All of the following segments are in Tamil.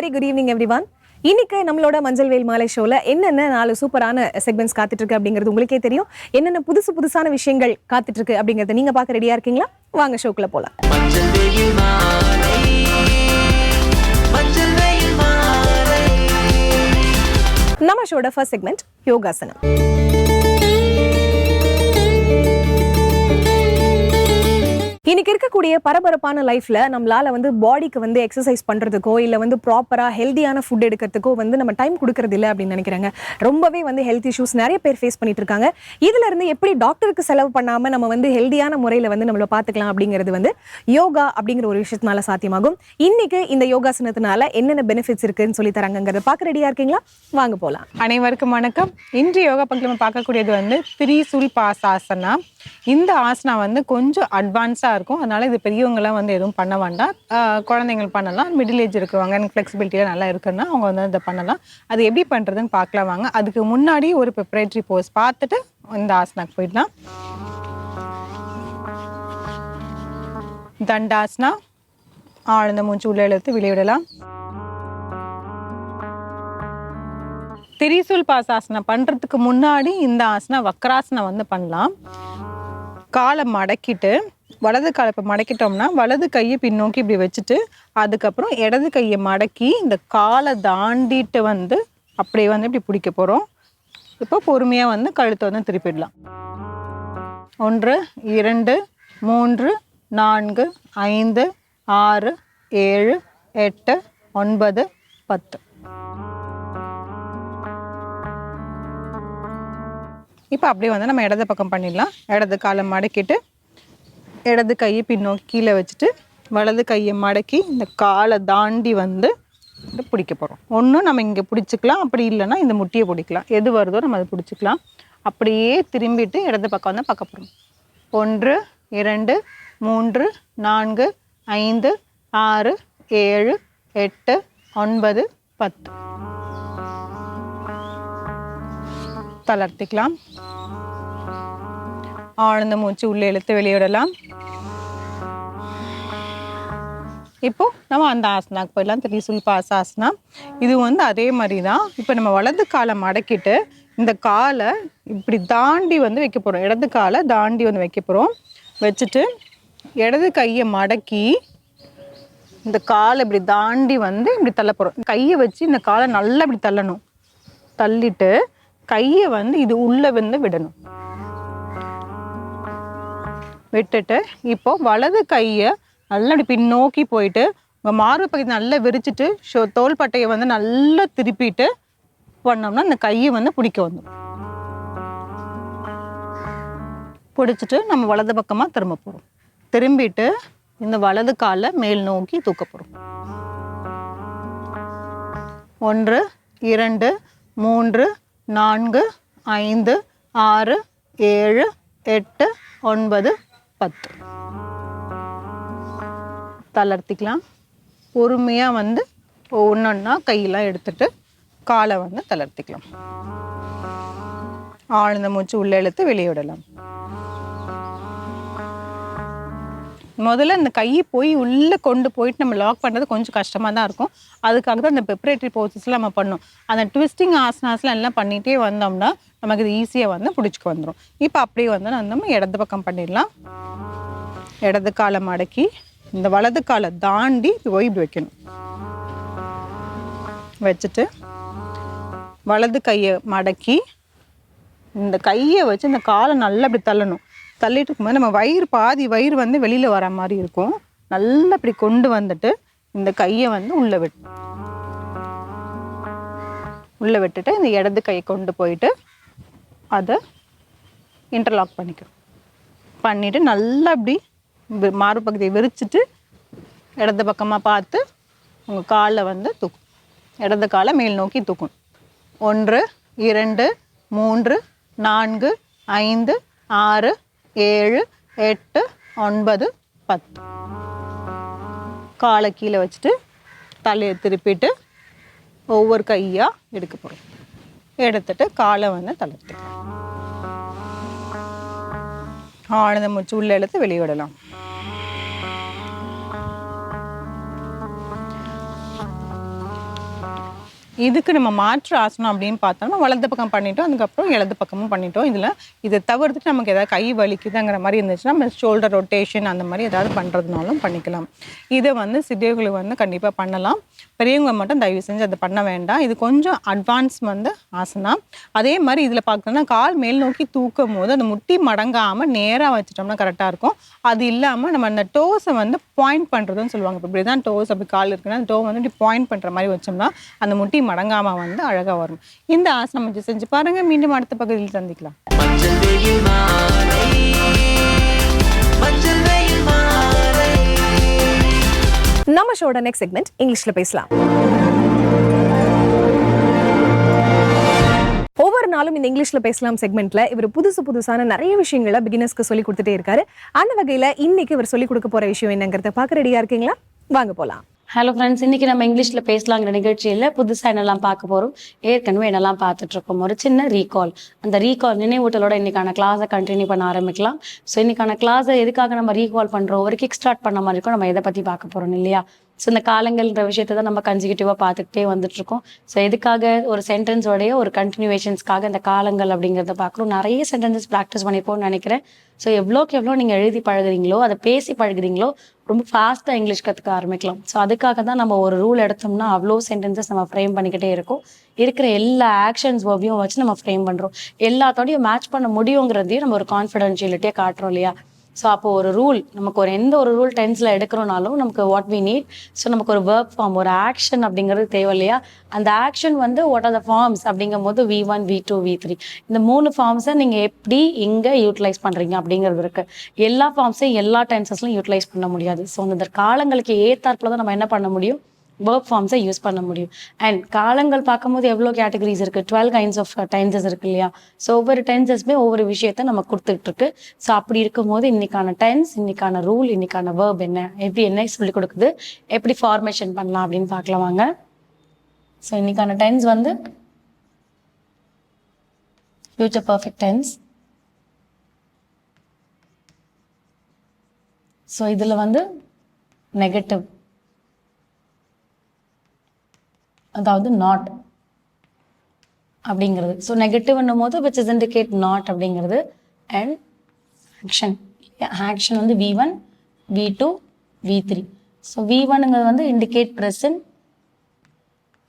வெரி குட் ஈவினிங் எவ்ரிவான் இன்னைக்கு நம்மளோட மஞ்சள் வெயில் மாலை ஷோல என்னென்ன நாலு சூப்பரான செக்மெண்ட்ஸ் காத்துட்டு இருக்கு அப்படிங்கிறது உங்களுக்கே தெரியும். என்னென்ன புதுசு புதுசான விஷயங்கள் காத்துட்டு இருக்கு அப்படிங்கறத நீங்க பார்க்க ரெடியா இருக்கீங்களா? வாங்க ஷோக்குள்ள மாலை நம்ம ஷோட ஃபர்ஸ்ட் செக்மெண்ட் யோகாசனம். இன்னைக்கு இருக்கக்கூடிய பரபரப்பான லைஃப்ல நம்மளால வந்து பாடிக்கு வந்து எக்ஸசைஸ் பண்றதுக்கோ இல்ல வந்து ப்ராப்பரா ஹெல்தியான ஃபுட் எடுக்கிறதுக்கோ வந்து நம்ம டைம் கொடுக்கறது இல்லை அப்படின்னு நினைக்கிறாங்க. ரொம்பவே வந்து ஹெல்த் இஷ்யூஸ் நிறைய பேர் ஃபேஸ் பண்ணிட்டு இருக்காங்க. இதுல இருந்து எப்படி டாக்டருக்கு செலவு பண்ணாம நம்ம வந்து ஹெல்தியான முறையில வந்து நம்மள பாத்துக்கலாம் அப்படிங்கிறது வந்து யோகா அப்படிங்கிற ஒரு விஷயத்தினால சாத்தியமாகும். இன்னைக்கு இந்த யோகாசனத்தினால என்னென்ன பெனிஃபிட்ஸ் இருக்குன்னு சொல்லி தராங்கிறத பார்க்க ரெடியா இருக்கீங்களா? வாங்க போலாம். அனைவருக்கும் வணக்கம். இன்று யோகா பங்கு நம்ம பார்க்கக்கூடியது வந்து திரிசூல் பாசாசனா. இந்த ஆசனா வந்து கொஞ்சம் அட்வான்ஸாக இருக்கும். அதனால இது பெரியவங்களாம் வந்து எதுவும் பண்ண வேண்டாம். குழந்தைங்க குழந்தைங்கள் பண்ணலாம். மிடில் ஏஜ் இருக்கிறவங்க எனக்கு ஃப்ளெக்சிபிலிட்டியாக நல்லா இருக்குன்னா அவங்க வந்து இதை பண்ணலாம். அது எப்படி பண்ணுறதுன்னு பார்க்கலாம் வாங்க. அதுக்கு முன்னாடி ஒரு ப்ரிப்பரேட்டரி போஸ் பார்த்துட்டு இந்த ஆசனாக்கு போயிடலாம். தண்டாசனா ஆழ்ந்த மூச்சு உள்ள இழுத்து வெளியிடலாம். திரிசூல் பாசாசனம் பண்றதுக்கு முன்னாடி இந்த ஆசனம் வக்ராசனம் வந்து பண்ணலாம். காலை மடக்கிட்டு வலது காலை இப்போ மடக்கிட்டோம்னா வலது கையை பின்னோக்கி இப்படி வச்சுட்டு அதுக்கப்புறம் இடது கையை மடக்கி இந்த காலை தாண்டிட்டு வந்து அப்படியே வந்து இப்படி பிடிக்க போகிறோம் இப்போ பொறுமையாக வந்து கழுத்தை வந்து திருப்பிடலாம். ஒன்று இரண்டு மூன்று நான்கு ஐந்து ஆறு ஏழு எட்டு ஒன்பது பத்து. இப்போ அப்படியே வந்து நம்ம இடது பக்கம் பண்ணிடலாம். இடது காலை மடக்கிட்டு இடது கையை பின்னோக்கி கீழே வச்சுட்டு வலது கையை மடக்கி இந்த காலை தாண்டி வந்து இதை பிடிக்க போகிறோம் ஒன்றும் நம்ம இங்கே பிடிச்சிக்கலாம். அப்படி இல்லைன்னா இந்த முட்டியை பிடிக்கலாம். எது வருதோ நம்ம அதை பிடிச்சிக்கலாம். அப்படியே திரும்பிட்டு இடது பக்கம் வந்து பார்க்க போகிறோம் ஒன்று இரண்டு மூன்று நான்கு ஐந்து ஆறு ஏழு எட்டு ஒன்பது பத்து. தளர்த்திக்கலாம். ஆழ்ந்த மூச்சு உள்ளே இழுத்து வெளியிடலாம். இப்போ நம்ம அந்த ஆசனாக்கு போயிடலாம். திரிசூல் பாசாசனா இது வந்து அதே மாதிரி தான் இப்போ நம்ம வலது காலை மடக்கிட்டு இந்த காலை இப்படி தாண்டி வந்து வைக்க போகிறோம் இடது காலை தாண்டி வந்து வைக்க போகிறோம் வச்சுட்டு இடது கையை மடக்கி இந்த காலை இப்படி தாண்டி வந்து இப்படி தள்ள போகிறோம் கையை வச்சு இந்த காலை நல்லா இப்படி தள்ளணும். தள்ளிட்டு கையை வந்து இது உள்ளே வந்து விடணும். விட்டுட்டு இப்போ வலது கையை நல்லா பின்னோக்கி போயிட்டு உங்கள் மார்பு பகுதி நல்லா விரிச்சிட்டு ஷோ தோள்பட்டையை வந்து நல்லா திருப்பிட்டு பண்ணோம்னா அந்த கையை வந்து பிடிக்க வந்துடும் பிடிச்சிட்டு நம்ம வலது பக்கமாக திரும்ப போகிறோம் திரும்பிட்டு இந்த வலது காலை மேல் நோக்கி தூக்க போகிறோம் ஒன்று இரண்டு மூன்று நான்கு ஐந்து ஆறு ஏழு எட்டு ஒன்பது பத்து. தளர்த்திக்கலாம். பொறுமையாக வந்து ஒன்றொன்னா கையெல்லாம் எடுத்துட்டு காலை வந்து தளர்த்திக்கலாம். ஆழ்ந்த மூச்சு உள்ளே இழுத்து வெளியே முதல்ல இந்த கையை போய் உள்ளே கொண்டு போயிட்டு நம்ம லாக் பண்ணுறது கொஞ்சம் கஷ்டமாக தான் இருக்கும். அதுக்காக தான் அந்த பெப்பரேட்டரி ப்ரோசஸ்லாம் நம்ம பண்ணோம். அந்த ட்விஸ்டிங் ஆசனாஸ்லாம் எல்லாம் பண்ணிகிட்டே வந்தோம்னா நமக்கு இது ஈஸியாக வந்து பிடிச்சிக்க வந்துடும் இப்போ அப்படியே வந்து நம்ம இடது பக்கம் பண்ணிடலாம். இடது காலை மடக்கி இந்த வலது காலை தாண்டி போய் இப்படி வைக்கணும். வச்சுட்டு வலது கையை மடக்கி இந்த கையை வச்சு இந்த காலை நல்லா இப்படி தள்ளணும். தள்ளிட்டு இருக்கும்போது நம்ம வயிறு பாதி வயிறு வந்து வெளியில் வர மாதிரி இருக்கும். நல்லா இப்படி கொண்டு வந்துட்டு இந்த கையை வந்து உள்ளே விட்டு உள்ளே விட்டுட்டு இந்த இடது கையை கொண்டு போயிட்டு அதை இன்டர்லாக் பண்ணிக்கிறோம். பண்ணிவிட்டு நல்லா இப்படி வி- பகுதியை விரிச்சிட்டு இடது பக்கமாக பார்த்து உங்கள் காலை வந்து தூக்கும். இடது காலை மேல் நோக்கி தூக்கும். ஒன்று இரண்டு மூன்று நான்கு ஐந்து ஆறு ஏழு எட்டு ஒன்பது பத்து. காலை கீழே வச்சுட்டு தலையை திருப்பிட்டு ஒவ்வொரு கையாக எடுக்க போகிறோம் எடுத்துட்டு காலை வந்து தளர்த்திக்கலாம். ஆனந்தம் மூச்சு உள்ள இழுத்து வெளியே விடலாம். இதுக்கு நம்ம மாற்று ஆசனம் அப்படின்னு பார்த்தோம்னா வலது பக்கம் பண்ணிட்டோம் அதுக்கப்புறம் இடது பக்கமும் பண்ணிட்டோம். இதில் இதை தவிர்த்துட்டு நமக்கு ஏதாவது கை வலிக்குதுங்கிற மாதிரி இருந்துச்சுன்னா நம்ம ஷோல்டர் ரொட்டேஷன் அந்த மாதிரி ஏதாவது பண்ணுறதுனாலும் பண்ணிக்கலாம். இதை வந்து சிறியவர்களுக்கு வந்து கண்டிப்பாக பண்ணலாம். பெரியவங்க மட்டும் தயவு செஞ்சு அதை பண்ண வேண்டாம். இது கொஞ்சம் அட்வான்ஸ் வந்து ஆசனா அதே மாதிரி இதில் பார்த்தோம்னா கால் மேல் நோக்கி தூக்கும் போது அந்த முட்டி மடங்காமல் நேராக வச்சிட்டோம்னா கரெக்டாக இருக்கும். அது இல்லாமல் நம்ம அந்த டோஸை வந்து பாயிண்ட் பண்ணுறதுன்னு சொல்லுவாங்க. இப்போ இப்படி தான் டோஸ் அப்படி கால் இருக்குன்னா அந்த டோ வந்து இப்படி பாயிண்ட் பண்ணுற மாதிரி வச்சோம்னா அந்த முட்டி மடங்காமல் வந்து அழகாக வரும். இந்த ஆசனம் கொஞ்சம் செஞ்சு பாருங்கள் மீண்டும் அடுத்த பகுதியில் சந்திக்கலாம். நம்ம ஷோட நெக்ஸ்ட் செக்மெண்ட் இங்கிலீஷ்ல பேசலாம். ஒவ்வொரு நாளும் இந்த இங்கிலீஷ்ல பேசலாம் செக்மெண்ட்ல இவர் புதுசு புதுசான நிறைய விஷயங்களை பிகினர்ஸ்க்கு சொல்லி கொடுத்துட்டே இருக்காரு. அந்த வகையில இன்னைக்கு இவர் சொல்லி கொடுக்க போற விஷயம் என்னங்கிறத பார்க்க ரெடியா இருக்கீங்களா? வாங்க போலாம். ஹலோ ஃப்ரெண்ட்ஸ் இன்னைக்கு நம்ம இங்கிலீஷில் பேசலாங்கிற நிகழ்ச்சியில் புதுசாக என்னெல்லாம் பார்க்க போகிறோம் ஏற்கனவே என்னெல்லாம் பார்த்துட்ருக்கோம் ஒரு சின்ன ரீகால் அந்த ரீகால் நினைவூட்டலோட இன்னைக்கான கிளாஸை கண்டினியூ பண்ண ஆரம்பிக்கலாம். ஸோ இன்றைக்கான கிளாஸை எதுக்காக நம்ம ரீகால் பண்ணுறோம் ஒரு கிக் ஸ்டார்ட் பண்ண மாதிரி இருக்கும். நம்ம எதை பற்றி பார்க்க போகிறோம் இல்லையா? ஸோ இந்த காலங்கள்ன்ற விஷயத்தை தான் நம்ம கன்சிக்யூட்டிவாக பார்த்துக்கிட்டே வந்துட்டுருக்கோம். ஸோ எதுக்காக ஒரு சென்டென்ஸோடைய ஒரு கண்டினியூவேஷன்ஸ்க்காக இந்த காலங்கள் அப்படிங்கிறத பார்க்குறோம் நிறைய சென்டென்சஸ் ப்ராக்டிஸ் பண்ணிப்போம்னு நினைக்கிறேன். ஸோ எவ்வளோக்கு எவ்வளோ நீங்கள் எழுதி பழகுறீங்களோ அதை பேசி பழகுறீங்களோ ரொம்ப ஃபாஸ்ட்டாக இங்கிலீஷ் கற்றுக்க ஆரம்பிக்கலாம். ஸோ அதுக்காக தான் நம்ம ஒரு ரூல் எடுத்தோம்னா அவ்வளோ சென்டென்சஸ் நம்ம ஃப்ரேம் பண்ணிக்கிட்டே இருக்கோம். இருக்கிற எல்லா ஆக்ஷன்ஸ் ஒர்வையும் வச்சு நம்ம ஃப்ரேம் பண்ணுறோம் எல்லாத்தோடையும் மேட்ச் பண்ண முடியுங்கிறதையும் நம்ம ஒரு கான்ஃபிடென்ஷியலிட்டியாக காட்டுறோம் இல்லையா? ஸோ அப்போ ஒரு ரூல் நமக்கு ஒரு எந்த ஒரு ரூல் டென்ஸில் எடுக்கிறோனாலும் நமக்கு வாட் வி நீட் ஸோ நமக்கு ஒரு வேர்க் ஃபார்ம் ஒரு ஆக்ஷன் அப்படிங்கிறது தேவை இல்லையா? அந்த ஆக்ஷன் வந்து வாட் ஆர் த ஃபார்ம்ஸ் அப்படிங்கும் போது V one V two V three இந்த மூணு ஃபார்ம்ஸை நீங்கள் எப்படி எங்கே யூட்டிலைஸ் பண்ணுறீங்க அப்படிங்கிறது இருக்கு. எல்லா ஃபார்ம்ஸையும் எல்லா டென்சஸ்லையும் யூட்டிலைஸ் பண்ண முடியாது. ஸோ அந்த காலங்களுக்கு ஏத்தாற்போல தான் நம்ம என்ன பண்ண முடியும்? வேர்ப் ஃபார்ம்ஸை யூஸ் பண்ண முடியும். அண்ட் காலங்கள் பார்க்கும்போது எவ்வளோ கேட்டகரிஸ் இருக்குது டுவெல் கைண்ட்ஸ் ஆஃப் டென்சஸ் இருக்கு இல்லையா? ஸோ ஒவ்வொரு டென்சஸ்மே ஒவ்வொரு விஷயத்த நம்ம கொடுத்துட்ருக்கு. ஸோ அப்படி இருக்கும்போது இன்றைக்கான டென்ஸ் இன்றைக்கான ரூல் இன்றைக்கான வேர்ப் என்ன? எப்படி என்ன சொல்லிக் கொடுக்குது? எப்படி ஃபார்மேஷன் பண்ணலாம் அப்படின்னு பார்க்கலாம் வாங்க. ஸோ இன்றைக்கான டென்ஸ் வந்து ஃபியூச்சர் பர்ஃபெக்ட் டென்ஸ் ஸோ இதில் வந்து நெகட்டிவ் அதாவது நாட் அப்படிங்கிறது. ஸோ நெகட்டிவ்னும் போது விச் இஸ் இண்டிகேட் நாட் அப்படிங்கிறது. அண்ட் ஆக்ஷன் ஆக்ஷன் வந்து V one V two V three so V ஒன்னுங்கிறது வந்து இண்டிகேட் ப்ரெசன்ட்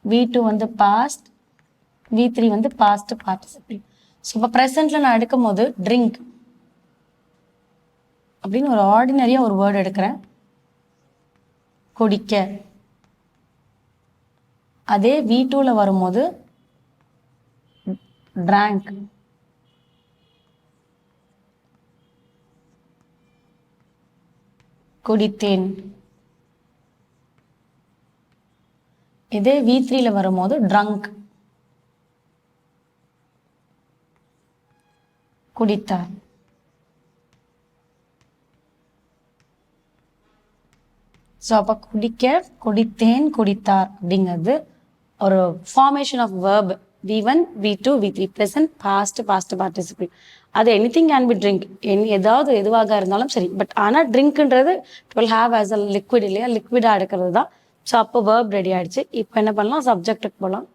வி டூ வந்து பாஸ்ட் வி த்ரீ வந்து பாஸ்ட் பார்ட்டிசிபிள் ஸோ இப்போ ப்ரெசண்ட்டில் நான் எடுக்கும் போது ட்ரிங்க் அப்படின்னு ஒரு ஆர்டினரியாக ஒரு வேர்டு எடுக்கிறேன். குடிக்க. அதே வி டூவில் வரும்போது ட்ராங்க் குடித்தேன். இதே வி த்ரீல வரும்போது ட்ரங்க் குடித்தார். ஸோ அப்போ குடிக்க குடித்தேன் குடித்தார் அப்படிங்கிறது ஒரு formation of verb V one V two V three present past past participle அது anything can be drink என் ஏதாவது எதுவாக இருந்தாலும் சரி. பட் ஆனால் ட்ரிங்க்ன்றது டுவெல் ஹாவ் ஆஸ் அ லிக்விட் இல்லையா? லிக்விடாக எடுக்கிறது தான். ஸோ அப்போ வேர்ப் ரெடி ஆயிடுச்சு. இப்போ என்ன பண்ணலாம்? சப்ஜெக்ட்டுக்கு போகலாம்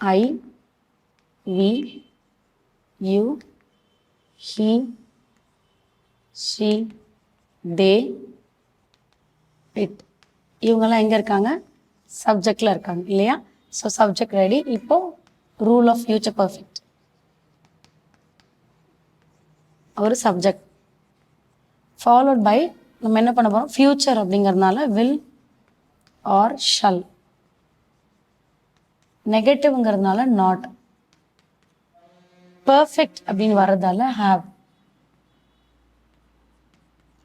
I we you he she they it இவங்கெல்லாம் எங்கே இருக்காங்க? சப்ஜெக்டில் இருக்காங்க இல்லையா? ஸோ சப்ஜெக்ட் ரெடி இப்போ ரூல் ஆஃப் ஃபியூச்சர் பர்ஃபெக்ட் ஒரு சப்ஜெக்ட் ஃபாலோட் பை நம்ம என்ன பண்ண போகிறோம் ஃபியூச்சர் அப்படிங்கிறதுனால வில் ஆர் ஷல் நெகட்டிவ்ங்கிறதுனால நாட் பர்ஃபெக்ட் அப்படின்னு வர்றதால have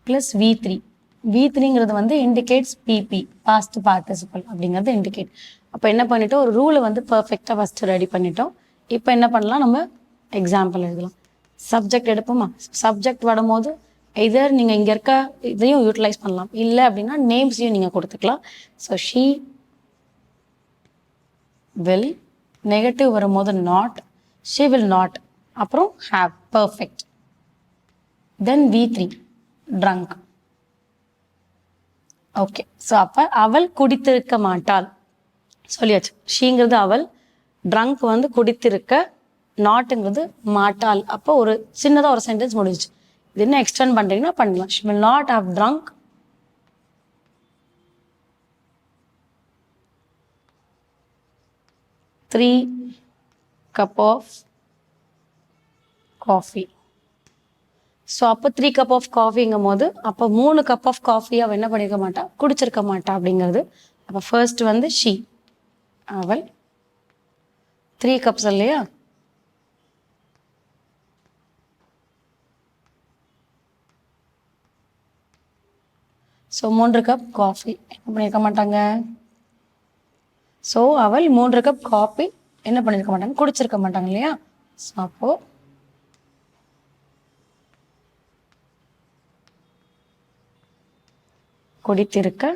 plus V three V த்ரீங்கிறது வந்து indicates P P past participle அப்படிங்கிறது இண்டிகேட் அப்போ என்ன பண்ணிட்டோம்? ஒரு ரூலை வந்து பர்ஃபெக்டாக ஃபஸ்ட்டு ரெடி பண்ணிட்டோம். இப்போ என்ன பண்ணலாம்? நம்ம எக்ஸாம்பிள் எழுதலாம். சப்ஜெக்ட் எடுப்போமா? சப்ஜெக்ட் வரும்போது எதர் நீங்கள் இங்கே இருக்க இதையும் யூட்டிலைஸ் பண்ணலாம். இல்லை அப்படின்னா நேம்ஸையும் நீங்கள் கொடுத்துக்கலாம். ஸோ ஷீ வில் நெகட்டிவ் வரும்போது நாட் ஷீ வில் நாட் அப்புறம் have perfect then V three drunk okay so அப்போ அவள் குடித்திருக்க மாட்டாள். சொல்லியாச்சு. ஷீங்கிறது அவள் ட்ரங்க் வந்து குடித்திருக்க நாட்டுங்கிறது மாட்டாள். அப்போ ஒரு சின்னதாக ஒரு சென்டென்ஸ் முடிஞ்சுச்சு. இது என்ன எக்ஸ்டெண்ட் பண்ணுறீங்கன்னா பண்ணலாம் she will not have drunk three cup of coffee so அப்போ த்ரீ கப் ஆஃப் காஃபிங்கும் போது அப்போ மூணு கப் ஆஃப் காஃபி அவள் என்ன பண்ணியிருக்க மாட்டா? குடிச்சிருக்க மாட்டா அப்படிங்கிறது. அப்போ ஃபர்ஸ்ட் வந்து ஷீ அவள். த்ரீ கப்ஸ் இல்லையா? ஸோ மூன்று கப் காஃபி என்ன பண்ணியிருக்க மாட்டாங்க? ஸோ அவள் மூன்று கப் காஃபி என்ன பண்ணியிருக்க மாட்டாங்க? குடிச்சிருக்க மாட்டாங்க இல்லையா? ஸோ அப்போது குடித்திருக்க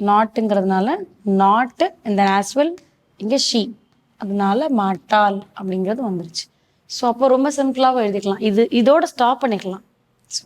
நாட்டுங்கிறதுனால நாட்டு இந்த ஆஸ்வெல் இங்கே ஷீ அதனால மாட்டாள் அப்படிங்கிறது வந்துருச்சு. ஸோ அப்போ ரொம்ப சிம்பிளாகவும் எழுதிக்கலாம். இது இதோட ஸ்டாப் பண்ணிக்கலாம்.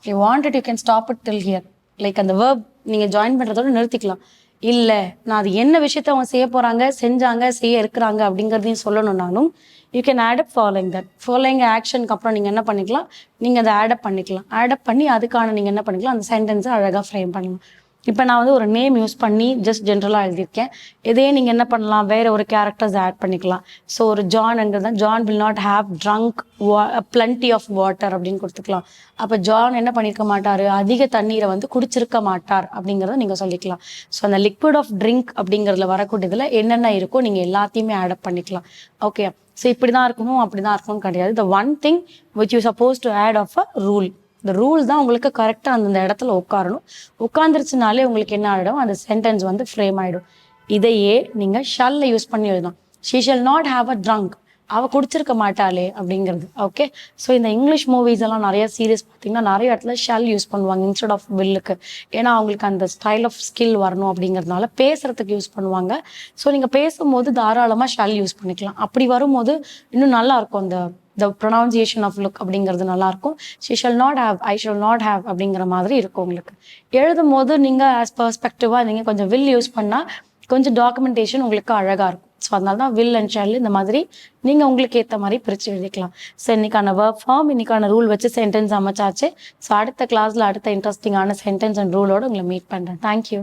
You wanted you can stop it till here like அந்த வேர்ப் நீங்கள் ஜாயின் பண்ணுறதோட நிறுத்திக்கலாம். இல்லை நான் அது என்ன விஷயத்த அவங்க செய்ய போகிறாங்க செஞ்சாங்க செய்ய இருக்கிறாங்க அப்படிங்கிறதையும் சொல்லணும்னாலும் you can adopt following that following ஆக்ஷனுக்கு அப்புறம் நீங்கள் என்ன பண்ணிக்கலாம்? நீங்கள் அதை ஆடப் பண்ணிக்கலாம். ஆடப் பண்ணி அதுக்கான நீங்கள் என்ன பண்ணிக்கலாம்? அந்த சென்டென்ஸை அழகாக ஃப்ரேம் பண்ணலாம். இப்போ நான் வந்து ஒரு நேம் யூஸ் பண்ணி ஜஸ்ட் ஜென்ரலாக எழுதியிருக்கேன். இதே நீங்கள் என்ன பண்ணலாம்? வேற ஒரு கேரக்டர்ஸ் ஆட் பண்ணிக்கலாம். ஸோ ஒரு ஜான்ங்கிறது John will not have drunk a plenty of water அப்படின்னு கொடுத்துக்கலாம். அப்போ ஜான் என்ன பண்ணியிருக்க மாட்டார்? அதிக தண்ணீரை வந்து குடிச்சிருக்க மாட்டார் அப்படிங்கிறத நீங்கள் சொல்லிக்கலாம். ஸோ அந்த லிக்விட் ஆஃப் ட்ரிங்க் அப்படிங்கிறதுல வரக்கூடியதில் என்னென்ன இருக்கோ நீங்கள் எல்லாத்தையுமே ஆட் பண்ணிக்கலாம். ஓகே ஸோ இப்படி தான் இருக்கணும் அப்படி தான் இருக்கணும் கிடையாது. The one thing which you suppose to add of a rule இந்த ரூல் தான் உங்களுக்கு கரெக்டாக அந்தந்த இடத்துல உட்காரணும். உட்காந்துருச்சுனாலே உங்களுக்கு என்ன ஆகிடும் அந்த சென்டென்ஸ் வந்து ஃப்ரேம் ஆகிடும் இதையே நீங்கள் ஷல்ல யூஸ் பண்ணி எழுதணும். She shall not have a drunk அவள் குடிச்சிருக்க மாட்டாளே அப்படிங்கிறது. ஓகே ஸோ இந்த இங்கிலீஷ் மூவிஸ் எல்லாம் நிறைய சீரியஸ் பார்த்தீங்கன்னா நிறைய இடத்துல ஷெல் யூஸ் பண்ணுவாங்க இன்ஸ்டெட் ஆஃப் வில்லுக்கு ஏன்னா அவங்களுக்கு அந்த ஸ்டைல் ஆஃப் ஸ்கில் வரணும் அப்படிங்கிறதுனால பேசுறதுக்கு யூஸ் பண்ணுவாங்க. ஸோ நீங்கள் பேசும்போது தாராளமாக ஷெல் யூஸ் பண்ணிக்கலாம். அப்படி வரும்போது இன்னும் நல்லா இருக்கும் அந்த த ப்ரொனவுன்சியேஷன் ஆஃப் லுக் அப்படிங்கிறது நல்லாயிருக்கும். She shall not have I shall not have அப்படிங்கிற மாதிரி இருக்கும் உங்களுக்கு. எழுதும் போது நீங்கள் ஆஸ் பர்ஸ்பெக்டிவாக நீங்கள் கொஞ்சம் வில் யூஸ் பண்ணால் கொஞ்சம் டாக்குமெண்டேஷன் உங்களுக்கு அழகாக இருக்கும். ஸோ அதனால தான் வில் அண்ட் ஷல் இந்த மாதிரி நீங்கள் உங்களுக்கு ஏற்ற மாதிரி பிரித்து எழுதிக்கலாம். ஸோ இன்னைக்கான ஒர்க் ஃபார்ம் இன்னைக்கான ரூல் வச்சு சென்டென்ஸ் அமைச்சாச்சு. ஸோ அடுத்த கிளாஸில் அடுத்த இன்ட்ரெஸ்டிங்கான சென்டென்ஸ் அண்ட் ரூலோடு உங்களை மீட் பண்ணுறேன் தேங்க்யூ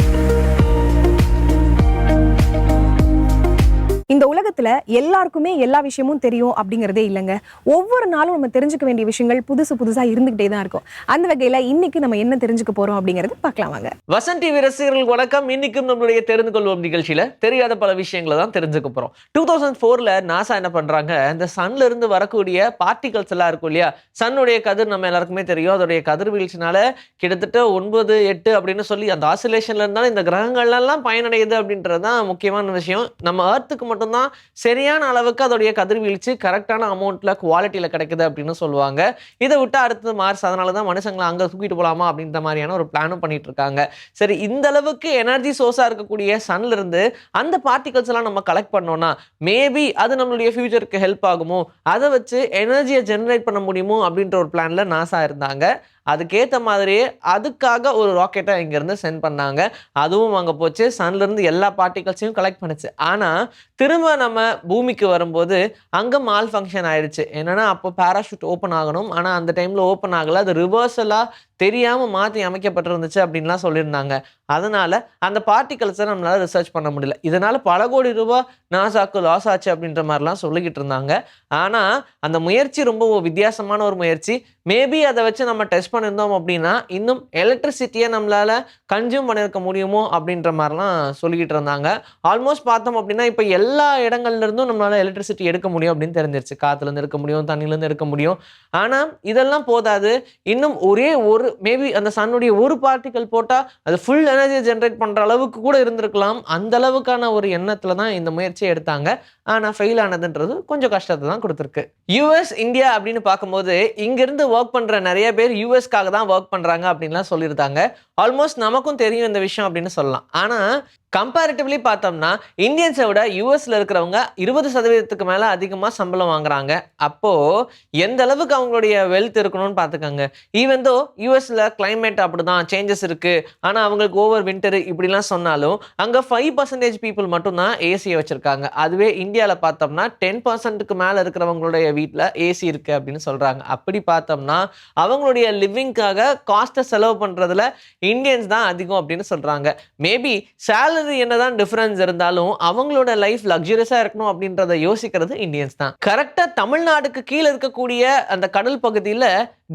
இந்த உலகத்துல எல்லாருக்குமே எல்லா விஷயமும் தெரியும் அப்படிங்கிறதே இல்லைங்க. ஒவ்வொரு நாளும் நம்ம தெரிஞ்சுக்க வேண்டிய விஷயங்கள் புதுசு புதுசா இருந்துகிட்டே தான் இருக்கும். அந்த வகையில இன்னைக்கு நம்ம என்ன தெரிஞ்சுக்க போறோம் அப்படிங்கறது பார்க்கலாம் வாங்க. வசந்த் டிவி ரசிகர்கள் வணக்கம். இன்னைக்கும் நம்மளுடைய தெரிந்து கொள்வோம் நிகழ்ச்சியில தெரியாத பல விஷயங்களை தான் தெரிஞ்சுக்க போறோம். டூ தௌசண்ட் ஃபோரில் நாசா என்ன பண்றாங்க? இந்த சன்ல இருந்து வரக்கூடிய பார்ட்டிகல்ஸ் எல்லாம் இருக்கும் இல்லையா? சன்னுடைய கதிர் நம்ம எல்லாருக்குமே தெரியும். அதோடைய கதிர் வீழ்ச்சினால கிட்டத்தட்ட ஒன்பது எட்டு அப்படின்னு சொல்லி அந்த ஆசிலேஷன்ல இருந்தாலும் இந்த கிரகங்கள்லாம் பயனடையுது அப்படின்றது தான் முக்கியமான விஷயம். நம்ம ஏர்த்துக்கு மட்டும்தான் சரியான அளவுக்கு அதோடைய கதிர்வீழ்ச்சி கரெக்டான அமௌண்ட்டில் குவாலிட்டியில் கிடைக்குது அப்படின்னு சொல்லுவாங்க. இதை விட்டு அடுத்தது மார்ஸ் அதனால தான் மனுஷங்களை அங்கே தூக்கிட்டு போகலாமா அப்படின்ற மாதிரியான ஒரு பிளானும் பண்ணிட்டு இருக்காங்க. சரி இந்த அளவுக்கு எனர்ஜி சோர்ஸாக இருக்கக்கூடிய சன்ல இருந்து அந்த பார்ட்டிகல்ஸ் எல்லாம் நம்ம கலெக்ட் பண்ணோம்னா மேபி அது நம்மளுடைய ஃபியூச்சருக்கு ஹெல்ப் ஆகுமோ? அதை வச்சு எனர்ஜியை ஜென்ரேட் பண்ண முடியுமோ அப்படின்ற ஒரு பிளானில் நாசா இருந்தாங்க. அதுக்கேற்ற மாதிரியே அதுக்காக ஒரு ராக்கெட்டை இங்கேருந்து சென்ட் பண்ணாங்க. அதுவும் அங்கே போச்சு. சன்லேருந்து எல்லா பார்ட்டிகல்ஸையும் கலெக்ட் பண்ணுச்சு. ஆனால் திரும்ப நம்ம பூமிக்கு வரும்போது அங்கே மால் ஃபங்க்ஷன் ஆயிடுச்சு. என்னென்னா அப்போ பேராஷூட் ஓப்பன் ஆகணும். ஆனால் அந்த டைமில் ஓப்பன் ஆகலை. அது ரிவர்சலாக தெரியாமல் மாற்றி அமைக்கப்பட்டிருந்துச்சு அப்படின்லாம் சொல்லியிருந்தாங்க. அதனால அந்த பார்ட்டிகல்ஸை நம்மளால் ரிசர்ச் பண்ண முடியல. இதனால் பல கோடி ரூபாய் நாசாக்கு லாஸ் ஆச்சு அப்படின்ற மாதிரிலாம் சொல்லிக்கிட்டு இருந்தாங்க. ஆனால் அந்த முயற்சி ரொம்ப வித்தியாசமான ஒரு முயற்சி. மேபி அதை வச்சு நம்ம டெஸ்ட் பண்ணியிருந்தோம் அப்படின்னா இன்னும் எலக்ட்ரிசிட்டியை நம்மளால் கன்சியூம் பண்ணியிருக்க முடியுமோ அப்படின்ற மாதிரிலாம் சொல்லிக்கிட்டு இருந்தாங்க. ஆல்மோஸ்ட் பார்த்தோம் அப்படின்னா இப்போ எல்லா இடங்கள்லேருந்தும் நம்மளால் எலக்ட்ரிசிட்டி எடுக்க முடியும் அப்படின்னு தெரிஞ்சிருச்சு. காற்றுலேருந்து எடுக்க முடியும் தண்ணிலேருந்து எடுக்க முடியும். ஆனால் இதெல்லாம் போதாது. இன்னும் ஒரே ஒரு மேபி அந்த சன்னுடைய ஒரு பார்ட்டிக்கல் போட்டால் அது ஃபுல் எனர்ஜியை ஜென்ரேட் பண்ணுற அளவுக்கு கூட இருந்திருக்கலாம். அந்த அளவுக்கான ஒரு எண்ணத்தில் தான் இந்த முயற்சியை எடுத்தாங்க. ஆனால் ஃபெயில் ஆனதுன்றது கொஞ்சம் கஷ்டத்தை தான் கொடுத்துருக்கு. யூஎஸ் இந்தியா அப்படின்னு பார்க்கும்போது இங்கேருந்து ஒர்க் பண்ணுற நிறைய பேர் யூஎஸ்க்காக தான் ஒர்க் பண்ணுறாங்க அப்படின்லாம் சொல்லியிருந்தாங்க. ஆல்மோஸ்ட் நமக்கும் தெரியும் இந்த விஷயம் அப்படின்னு சொல்லலாம். ஆனால் கம்பேரிட்டிவ்லி பார்த்தோம்னா இந்தியன்ஸை விட யூஎஸ்ல இருக்கிறவங்க இருபது சதவீதத்துக்கு மேலே அதிகமாக சம்பளம் வாங்குறாங்க. அப்போது எந்த அளவுக்கு அவங்களுடைய வெல்த் இருக்கணும்னு பார்த்துக்கோங்க. ஈவன் தோ யூஎஸ்ல கிளைமேட் அப்படிதான் சேஞ்சஸ் இருக்கு. ஆனால் அவங்களுக்கு ஓவர் வின்டர் இப்படிலாம் சொன்னாலும் அங்கே ஃபைவ் பர்சன்டேஜ் பீப்புள் மட்டும்தான் ஏசியை வச்சுருக்காங்க. அதுவே இந்தியாவில் பார்த்தோம்னா டென் பர்சன்ட்டுக்கு மேலே இருக்கிறவங்களுடைய வீட்டில் ஏசி இருக்கு அப்படின்னு சொல்கிறாங்க அப்படி பார்த்தோம்னா அவங்களுடைய லிவிங்க்காக காஸ்ட்டை செலவு பண்ணுறதுல இந்தியன்ஸ் தான் அதிகம் அப்படின்னு சொல்கிறாங்க மேபி சேலரி என்னதான் டிஃப்ரென்ஸ் இருந்தாலும் அவங்களோட லைஃப் லக்ஸுரியஸாக இருக்கணும் அப்படின்றத யோசிக்கிறது இந்தியன்ஸ் தான். கரெக்டாக தமிழ்நாடுக்கு கீழே இருக்கக்கூடிய அந்த கடல் பகுதியில்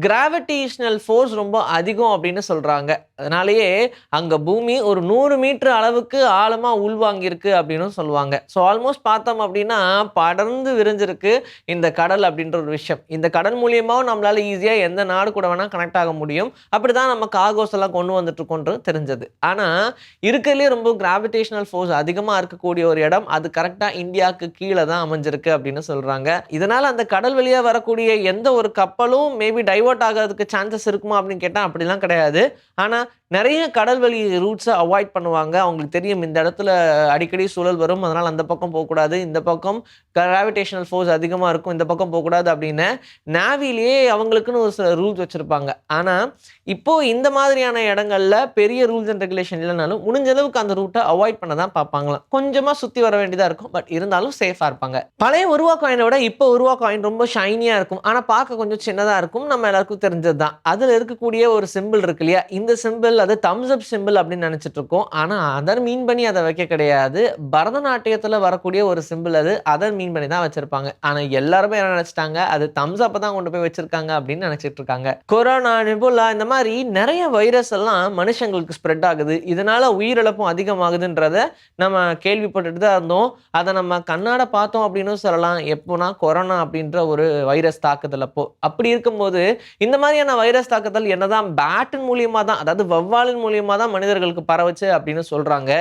கிராவிடேஷனல் ஃபோர்ஸ் ரொம்ப அதிகம் அப்படின்னு சொல்கிறாங்க அதனாலேயே அங்கே பூமி ஒரு நூறு மீட்டர் அளவுக்கு ஆழமாக உள்வாங்கியிருக்கு அப்படின்னு சொல்லுவாங்க. ஸோ ஆல்மோஸ்ட் பார்த்தோம் அப்படின்னா படர்ந்து விரிஞ்சிருக்கு இந்த கடல் அப்படின்ற ஒரு விஷயம். இந்த கடல் மூலியமாகவும் நம்மளால ஈஸியாக எந்த நாடு கூட வேணால் கனெக்ட் ஆக முடியும். அப்படிதான் நம்ம காகோஸ் எல்லாம் கொண்டு வந்துட்டுருக்கோன்றது தெரிஞ்சது. ஆனா இருக்கிறதுலே ரொம்ப கிராவிடேஷனல் ஃபோர்ஸ் அதிகமா இருக்கக்கூடிய ஒரு இடம் அது கரெக்டாக இந்தியாவுக்கு கீழே தான் அமைஞ்சிருக்கு அப்படின்னு சொல்றாங்க. இதனால் அந்த கடல் வழியா வரக்கூடிய எந்த ஒரு கப்பலும் மேபி டைவர்ட் ஆகிறதுக்கு சான்சஸ் இருக்குமா அப்படின்னு கேட்டால் அப்படிலாம் கிடையாது. ஆனால் நிறைய கடல் வழி ரூட்ஸை அவாய்ட் பண்ணுவாங்க. அவங்களுக்கு தெரியும் இந்த இடத்துல அடிக்கடி சூழல் வரும் அதனால் அந்த பக்கம் போகக்கூடாது இந்த பக்கம் கிராவிடேஷனல் ஃபோர்ஸ் அதிகமாக இருக்கும் இந்த பக்கம் போகக்கூடாது அப்படின்னு நேவிலேயே அவங்களுக்குன்னு ஒரு சில ரூல்ஸ் வச்சுருப்பாங்க. ஆனால் இப்போ இந்த மாதிரியான இடங்களில் பெரிய ரூல்ஸ் அண்ட் ரெகுலேஷன் இல்லைனாலும் முடிஞ்ச அளவுக்கு அந்த ரூட்டை அவாய்ட் பண்ண தான் பார்ப்பாங்களாம். கொஞ்சமாக சுற்றி வர வேண்டியதாக இருக்கும். பட் இருந்தாலும் சேஃபாக இருப்பாங்க. பழைய உருவா காயினை விட இப்போ உருவா காயின் ரொம்ப ஷைனியாக இருக்கும். ஆனால் பார்க்க கொஞ்சம் சின்னதாக இருக்கும். நம்ம எல்லாருக்கும் தெரிஞ்சது தான் அதில் இருக்கக்கூடிய ஒரு சிம்பிள் இருக்கு இல்லையா? இந்த சிம்பிள் அது தம்ஸ் அப் சிம்பிள் அப்படின்னு நினச்சிட்டு இருக்கோம். ஆனால் அதர் மீன் பண்ணி அதை வைக்க கிடையாது. பரதநாட்டியத்தில் வரக்கூடிய ஒரு சிம்பிள் அது. அதர் மீன் பண்ணி தான் வச்சிருப்பாங்க. ஆனால் எல்லாருமே என்ன நினச்சிட்டாங்க? அது தம்ஸ் அப்போ தான் கொண்டு போய் வச்சிருக்காங்க அப்படின்னு நினச்சிட்டு இருக்காங்க. கொரோனா நிபுலா இந்த மாதிரி நிறைய வைரஸ் எல்லாம் மனுஷங்களுக்கு ஸ்ப்ரெட் ஆகுது. இதனால உயிரிழப்பும் அதிகமாகுதுன்றத நம்ம கேள்விப்பட்டுட்டு தான் இருந்தோம். அதை நம்ம கண்ணாட பார்த்தோம் அப்படின்னு சொல்லலாம். எப்போனா கொரோனா அப்படின்ற ஒரு வைரஸ் தாக்குதல் அப்போ. அப்படி இருக்கும்போது இந்த மாதிரியான வைரஸ் தாக்குதல் என்னதான் பேட்டின் மூலியமா தான் அதாவது வவ்வாலின் மூலியமாக தான் மனிதர்களுக்கு பரவச்சு அப்படின்னு சொல்றாங்க.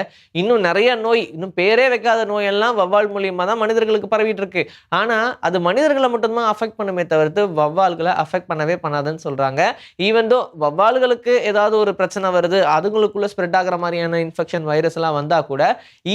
இன்னும் நிறைய நோய் இன்னும் பேரே வைக்காத நோயெல்லாம் வவ்வால் மூலியமாக தான் மனிதர்களுக்கு பரவிட்டு இருக்கு. ஆனா அது மனிதர்களை மட்டும்தான் அஃபெக்ட் பண்ணுமே தவிர்த்து வவ்வால்களை அஃபெக்ட் பண்ணவே பண்ணாதுன்னு சொல்றாங்க. ஈவன் தோ வவ்வால்களுக்கு ஏதாவது ஒரு பிரச்சனை வருது அதுங்களுக்குள்ள ஸ்ப்ரெட் ஆகிற மாதிரியான இன்ஃபெக்ஷன் வைரஸ் எல்லாம் வந்தா கூட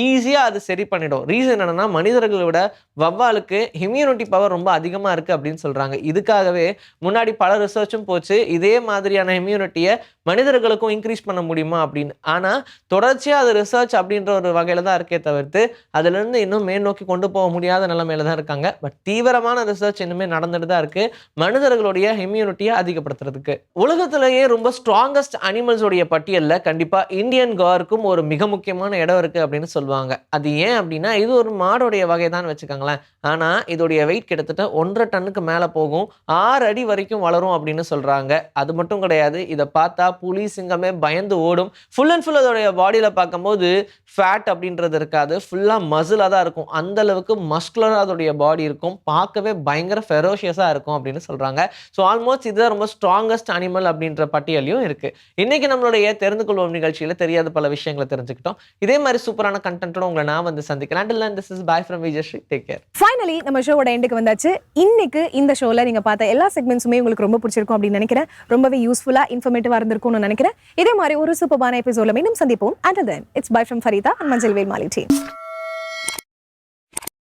ஈஸியா அது சரி பண்ணிடும். ரீசன் என்னன்னா மனிதர்களை விட வவ்வாலுக்கு இம்யூனிட்டி பவர் ரொம்ப அதிகமா இருக்கு அப்படின்னு சொல்றாங்க. இதுக்காகவே முன்னாடி பல ரிசர்ச்சும் போச்சு இதே மாதிரியான இம்யூனிட்டியை மனிதர்களுக்கும் இன்க்ரீஸ் பண்ண முடியுமா அப்படின்னு. ஆனா தொடர்ச்சியா அது ரிசர்ச் அப்படின்ற ஒரு வகையில தான் இருக்கே தவிர்த்து அதுல இருந்து இன்னும் மேல் நோக்கி கொண்டு போக முடியாத நிலைமையில தான் இருக்காங்க. பட் தீவிரமான ரிசர்ச் இன்னுமே நடந்துட்டு தான் இருக்கு. மனிதர்களுடைய இம்யூனிட்டியை அதிகப்படுத்துறதுக்கு. உலகத்திலேயே ரொம்ப ஸ்ட்ராங்கஸ்ட் அனிமல்ஸ் உடைய பட்டியலில் கண்டிப்பாக இந்தியன் கார்க்கும் ஒரு மிக முக்கியமான இடம் இருக்கு அப்படின்னு சொல்லுவாங்க. அது ஏன் அப்படின்னா இது ஒரு மாடோடைய வகை தான் வச்சுக்கோங்களேன். ஆனால் இதோடைய வெயிட் கிட்டத்தட்ட ஒன்றரை டன்னுக்கு மேலே போகும். ஆறு அடி வரைக்கும் வளரும் அப்படின்னு சொல்கிறாங்க அது மட்டும் கிடையாது இதை பார்த்தா புலி சிங்கமே பயந்து ஓடும். ஃபுல் அண்ட் ஃபுல் அதோடைய பாடியில் பார்க்கும்போது ஃபேட் அப்படின்றது இருக்காது. ஃபுல்லாக மசிலாக தான் இருக்கும். அந்த அளவுக்கு மஸ்குலராக அதோடைய பாடி இருக்கும். பார்க்கவே பயங்கர ஃபெரோஷியஸாக இருக்கும் அப்படின்னு சொல்கிறாங்க ஸோ ஆல்மோஸ்ட் இதுதான் ரொம்ப ஸ்ட்ராங்கஸ்ட் அனிமல் அப்படின்ற பட்டியலையும் இருக்குது இன்றைக்கி நம்மளுடைய தெரிந்து கொள்வோம் நிகழ்ச்சியில் தெரியாத பல விஷயங்களை தெரிஞ்சுக்கிட்டோம். இதே மாதிரி சூப்பரான கண்டென்ட்டோட உங்களை நான் வந்து சந்திக்கிறேன். And this is bye from Vijayasri take care finally நம்ம ஷோவோட எண்டுக்கு வந்தாச்சு. இன்னைக்கு இந்த ஷோல நீங்க பார்த்த எல்லா செக்மெண்ட்ஸுமே உங்களுக்கு ரொம்ப பிடிச்சிருக்கும் அப்படின்னு நினைக்கிறேன். ரொம்பவே யூஸ்ஃபுல்லா இன்ஃபர்மேட்டிவா இருந்திருக்கும்னு நினைக்கிறேன். இதே மாதிரி ஒரு சூப்பரான எபிசோட மீண்டும் சந்திப்போம். And then it's bye from Farida and மஞ்சள் வேல் மாலி டீம்